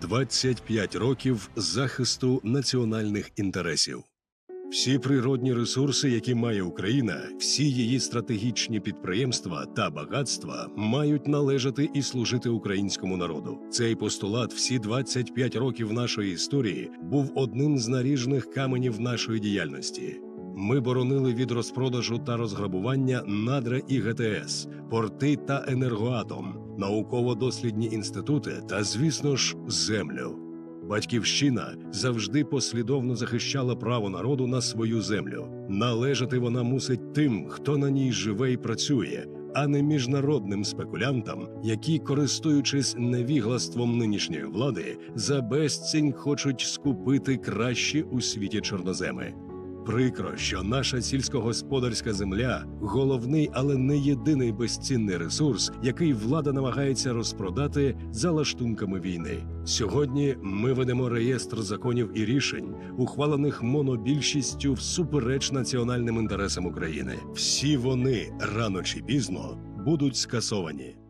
25 років захисту національних інтересів. Всі природні ресурси, які має Україна, всі її стратегічні підприємства та багатства мають належати і служити українському народу. Цей постулат всі 25 років нашої історії був одним з наріжних каменів нашої діяльності. Ми боронили від розпродажу та розграбування надра і ГТС, порти та енергоатом, науково-дослідні інститути та, звісно ж, землю. Батьківщина завжди послідовно захищала право народу на свою землю. Належати вона мусить тим, хто на ній живе і працює, а не міжнародним спекулянтам, які, користуючись невіглаством нинішньої влади, за безцінь хочуть скупити кращі у світі чорноземи. Прикро, що наша сільськогосподарська земля головний, але не єдиний безцінний ресурс, який влада намагається розпродати за лаштунками війни. Сьогодні ми ведемо реєстр законів і рішень, ухвалених монобільшістю всупереч національним інтересам України. Всі вони рано чи пізно будуть скасовані.